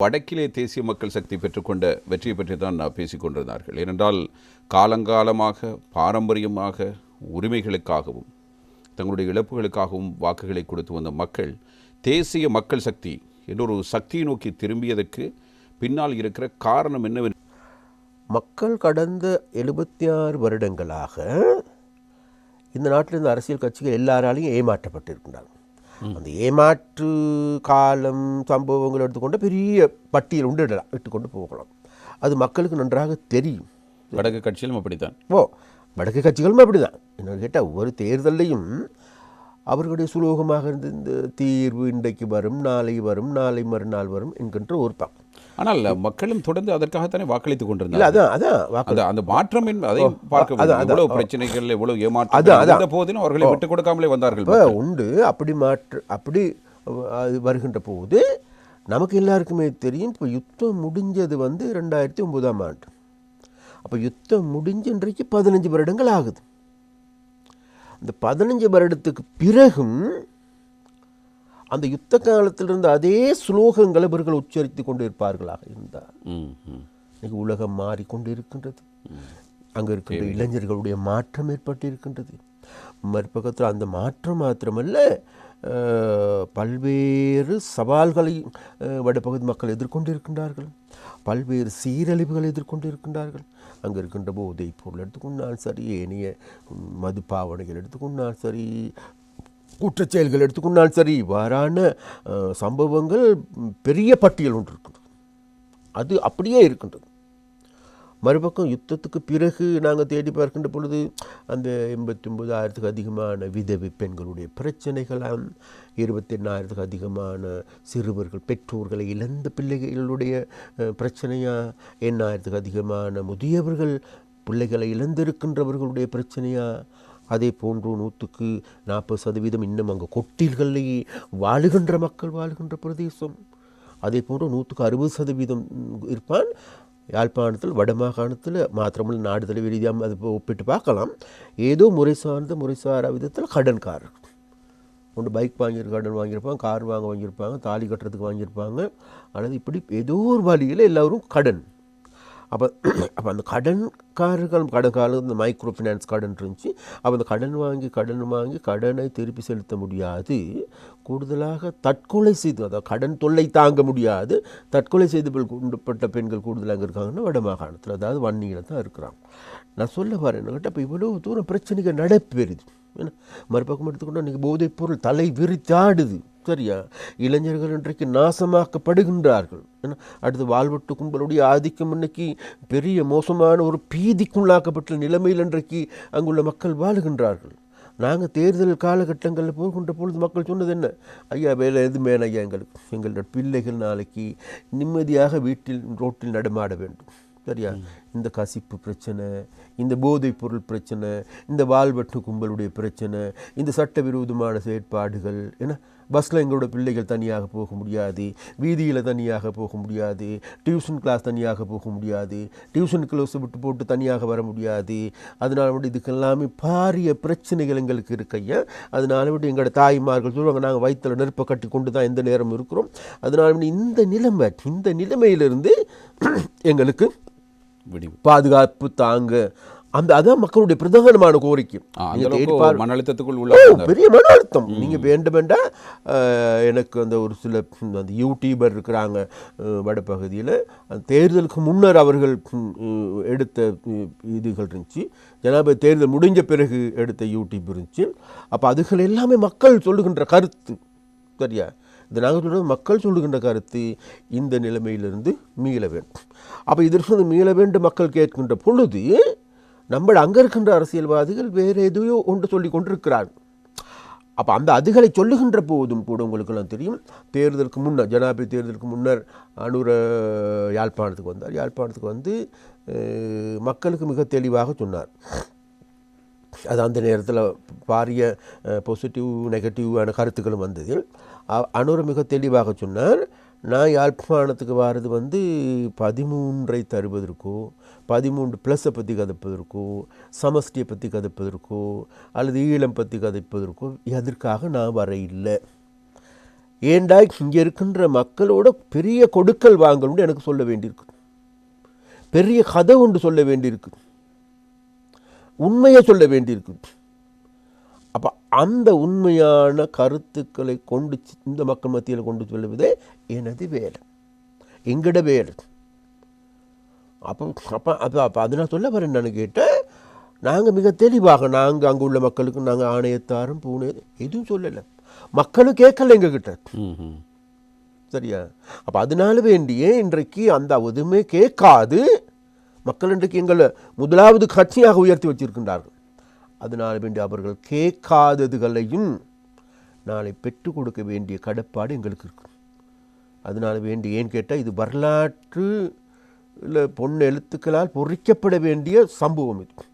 வடக்கிலே தேசிய மக்கள் சக்தி பெற்றுக்கொண்ட வெற்றியை பற்றி தான் நான் பேசிக் கொண்டிருந்தார்கள். ஏனென்றால் காலங்காலமாக பாரம்பரியமாக உரிமைகளுக்காகவும் தங்களுடைய இழப்புகளுக்காகவும் வாக்குகளை கொடுத்து வந்த மக்கள் தேசிய மக்கள் சக்தி என்றொரு சக்தியை நோக்கி திரும்பியதற்கு பின்னால் இருக்கிற காரணம் என்னவென்று மக்கள் கடந்த எழுபத்தி ஆறு வருடங்களாக இந்த நாட்டில் இருந்த அரசியல் கட்சிகள் எல்லாராலையும் ஏமாற்றப்பட்டிருக்கின்றாங்க அந்த ஏமாற்று காலம் சம்பவங்கள் எடுத்துக்கொண்டு பெரிய பட்டியல் உண்டு இடலாம் இட்டுக்கொண்டு போகலாம். அது மக்களுக்கு நன்றாக தெரியும். வடக்கு கட்சியிலும் அப்படித்தான். ஓ வடக்கு கட்சிகளும் அப்படிதான். என்ன கேட்டால் ஒவ்வொரு தேர்தலையும் அவர்களுடைய சுலோகமாக இருந்த இந்த தீர்வு இன்றைக்கு வரும் நாளை வரும் நாளை மறுநாள் வரும் என்கின்ற ஒரு பக்கம் ஆனால் மக்களும் தொடர்ந்து அதற்காகத்தானே வாக்களித்துக் இல்லை கொண்டிருந்தார் அதான் அதான் அந்த அந்த மாற்றம் அதை பார்க்க. எவ்வளவு பிரச்சனைகள் எவ்வளவு ஏமாற்றம். இருந்த போதிலும் அவர்களை விட்டுக் கொடுக்காமலே வந்தார்கள் உண்டு. அப்படி மாற்று அப்படி வருகின்ற போது நமக்கு எல்லாருக்குமே தெரியும் இப்போ யுத்தம் முடிஞ்சது வந்து ரெண்டாயிரத்தி ஒன்பதாம் ஆண்டு. அப்போ யுத்தம் முடிஞ்ச இன்றைக்கு பதினஞ்சு வருடங்கள் ஆகுது. அந்த பதினஞ்சு வருடத்துக்கு பிறகும் அந்த யுத்த காலத்தில் இருந்த அதே ஸ்லோகங்களை இவர்கள் உச்சரித்து கொண்டு இருப்பார்களாக இருந்தார். இன்னைக்கு உலகம் மாறிக்கொண்டு இருக்கின்றது அங்கே இருக்கின்ற இளைஞர்களுடைய மாற்றம் ஏற்பட்டு இருக்கின்றது மறுபக்கத்தில் அந்த மாற்றம் மாத்திரமல்ல பல்வேறு சவால்களை வடபகுதி மக்கள் எதிர்கொண்டு இருக்கின்றார்கள் பல்வேறு சீரழிவுகளை எதிர்கொண்டு இருக்கின்றார்கள் அங்கே இருக்கின்ற போதைப் பொருள் எடுத்துக்கொண்டால் சரி ஏனைய மது பாவனைகள் எடுத்துக்கொண்டால் சரி குற்றச் செயல்கள் எடுத்துக்கொண்டாலும் சரி இவ்வாறான சம்பவங்கள் பெரிய பட்டியல் ஒன்று இருக்கின்றது அது அப்படியே இருக்கின்றது. மறுபக்கம் யுத்தத்துக்கு பிறகு நாங்கள் தேடி பார்க்கின்ற பொழுது அந்த எண்பத்தி ஒன்பதாயிரத்துக்கு அதிகமான விதவை பெண்களுடைய பிரச்சனைகளாம் இருபத்தி எண்ணாயிரத்துக்கு அதிகமான சிறுவர்கள் பெற்றோர்களை இழந்த பிள்ளைகளுடைய பிரச்சனையாக பிரச்சனையா எண்ணாயிரத்துக்கு அதிகமான முதியவர்கள் பிள்ளைகளை இழந்திருக்கின்றவர்களுடைய பிரச்சனையாக அதே போன்று நூற்றுக்கு நாற்பது சதவீதம் இன்னும் அங்கே கொட்டில்களிலேயே வாழுகின்ற மக்கள் வாழுகின்ற பிரதேசம். அதே போன்று நூற்றுக்கு அறுபது சதவீதம் இருப்பான். யாழ்ப்பாணத்தில் வடமாகாணத்தில் மாத்திரமல்ல நாடு தழுவிய ரீதியாக அது ஒப்பிட்டு பார்க்கலாம். ஏதோ முறை சார்ந்த முறை சாரா விதத்தில் கடன்காரர். ஒன்று பைக் வாங்கியிருக்க கடன் வாங்கியிருப்பாங்க கார் வாங்க வாங்கியிருப்பாங்க தாலி கட்டுறதுக்கு வாங்கியிருப்பாங்க. அல்லது இப்படி ஏதோ ஒரு வழியில் எல்லோரும் கடன். அப்போ அப்போ அந்த கடன்காரர்கள் கடன் காலம் இந்த மைக்ரோ ஃபினான்ஸ் கடன் இருந்துச்சு. அப்போ அந்த கடன் வாங்கி கடன் வாங்கி கடனை திருப்பி செலுத்த முடியாது. கூடுதலாக தற்கொலை செய்து அதாவது கடன் தொல்லை தாங்க முடியாது. தற்கொலை செய்து கொண்டுப்பட்ட பெண்கள் கூடுதலாக இருக்காங்கன்னா வடமாகாணத்தில் அதாவது வன்னியில் தான் இருக்கிறாங்க. நான் சொல்ல வரேன் கேட்டால் இப்போ இவ்வளோ தூரம் பிரச்சனைகள் நடைபெறுது ஏன்னா மறுபக்கம் எடுத்துக்கொண்டா இன்றைக்கி போதைப் பொருள் தலை விரித்தாடுது. சரியா இளைஞர்கள் இன்றைக்கு நாசமாக்கப்படுகின்றார்கள். அடுத்து வாழ்வெட்டு கும்பலுடைய ஆதிக்கம் இன்னைக்கு பெரிய மோசமான ஒரு பீதிக்குள்ளாக்கப்பட்ட நிலைமையில் இன்றைக்கு அங்குள்ள மக்கள் வாழுகின்றார்கள். நாங்கள் தேர்தல் காலகட்டங்களில் போகின்ற பொழுது மக்கள் சொன்னது என்ன? ஐயா வேலை எதுவுமே ஐயா எங்களுக்கு எங்களோட பிள்ளைகள் நாளைக்கு நிம்மதியாக வீட்டில் ரோட்டில் நடமாட வேண்டும். சரியா? இந்த கசிப்பு பிரச்சனை இந்த போதைப் பொருள் பிரச்சனை இந்த வாழ்வெட்டு கும்பலுடைய பிரச்சனை இந்த சட்டவிரோதமான செயற்பாடுகள் ஏன்னா பஸ்ஸில் எங்களோட பிள்ளைகள் தனியாக போக முடியாது. வீதியில் தனியாக போக முடியாது. டியூஷன் கிளாஸ் தனியாக போக முடியாது. டியூஷன் கிளாஸ் விட்டு போட்டு தனியாக வர முடியாது. அதனால விட்டு இதுக்கெல்லாமே பாரிய பிரச்சனைகள் எங்களுக்கு இருக்கையா அதனால விட்டு எங்களோட தாய்மார்கள் சொல்லுவாங்க நாங்கள் வயிற்றில் நெருப்பை கட்டி கொண்டு தான் எந்த நேரம் இருக்கிறோம். அதனால விட்டு இந்த நிலைமை இந்த நிலைமையிலிருந்து எங்களுக்கு பாதுகாப்பு தாங்க. அந்த அதான் மக்களுடைய பிரதானமான கோரிக்கை மன அழுத்தத்துக்குள் உள்ள பெரிய மன அழுத்தம். நீங்கள் வேண்டும் வேண்டாம் எனக்கு அந்த ஒரு சில அந்த யூடியூபர் இருக்கிறாங்க வடபகுதியில். அந்த தேர்தலுக்கு முன்னர் அவர்கள் எடுத்த இதுகள் இருந்துச்சு. ஜனாதிபதி தேர்தல் முடிஞ்ச பிறகு எடுத்த யூடியூப் இருந்துச்சு. அப்போ அதுகள் எல்லாமே மக்கள் சொல்லுகின்ற கருத்து. சரியா? இந்த நாங்கள் சொல்கிறது மக்கள் சொல்லுகின்ற கருத்து இந்த நிலைமையிலிருந்து மீள வேண்டும். அப்போ இதற்கு மீள வேண்டும் மக்கள் கேட்கின்ற பொழுது நம்ம அங்கே இருக்கின்ற அரசியல்வாதிகள் வேறு எதையோ ஒன்று சொல்லி கொண்டிருக்கிறார் அப்போ அந்த அதுகளை சொல்லுகின்ற போதும் கூட உங்களுக்கெல்லாம் தெரியும். தேர்தலுக்கு முன்னர் ஜனாதிபதி தேர்தலுக்கு முன்னர் அனுர யாழ்ப்பாணத்துக்கு வந்தார். யாழ்ப்பாணத்துக்கு வந்து மக்களுக்கு மிக தெளிவாக சொன்னார். அது அந்த நேரத்தில் பாரிய பாசிட்டிவ் நெகட்டிவான கருத்துக்களும் வந்தது அ- அனுர மிக தெளிவாக சொன்னார். நான் யாழ்ப்பாணத்துக்கு வர்றது வந்து பதிமூன்றை தருவதற்கோ பதிமூன்று ப்ளஸ்ஸை பற்றி கதைப்பதற்கோ சமஷ்டியை பற்றி கதைப்பதற்கோ அல்லது ஈழம் பற்றி கதைப்பதற்கோ எதற்காக நான் வர இல்லை? ஏண்டா இங்கே இருக்கின்ற மக்களோட பெரிய கொடுக்கல் வாங்கல் எனக்கு சொல்ல வேண்டியிருக்கு. பெரிய கதை ஒன்று சொல்ல வேண்டியிருக்கு. உண்மையை சொல்ல வேண்டியிருக்கு. அப்போ அந்த உண்மையான கருத்துக்களை கொண்டு இந்த மக்கள் மத்தியில் கொண்டு சொல்லுவதே எனது வேலை. எங்கட வேலை? அப்போ அப்போ அப்போ அப்போ அது நான் சொல்ல வரேன் நான் கேட்டேன் நாங்கள் மிக தெளிவாக நாங்கள் அங்கே உள்ள மக்களுக்கு நாங்கள் ஆணையத்தாரும் பூனை எதுவும் சொல்லலை. மக்களும் கேட்கல எங்ககிட்ட. சரியா? அப்போ அதனால வேண்டியே இன்றைக்கு அந்த எதுவுமே கேட்காது. மக்கள் இன்றைக்கு எங்களை முதலாவது கட்சியாக உயர்த்தி வச்சிருக்கின்றார்கள். அதனால வேண்டி அவர்கள் கேட்காததுகளையும் நாளை பெற்றுக் கொடுக்க வேண்டிய கடப்பாடு எங்களுக்கு இருக்கும். அதனால் வேண்டி ஏன் கேட்டால் இது வரலாற்று இல்லை பொன் எழுத்துக்களால் பொறிக்கப்பட வேண்டிய சம்பவம் இது.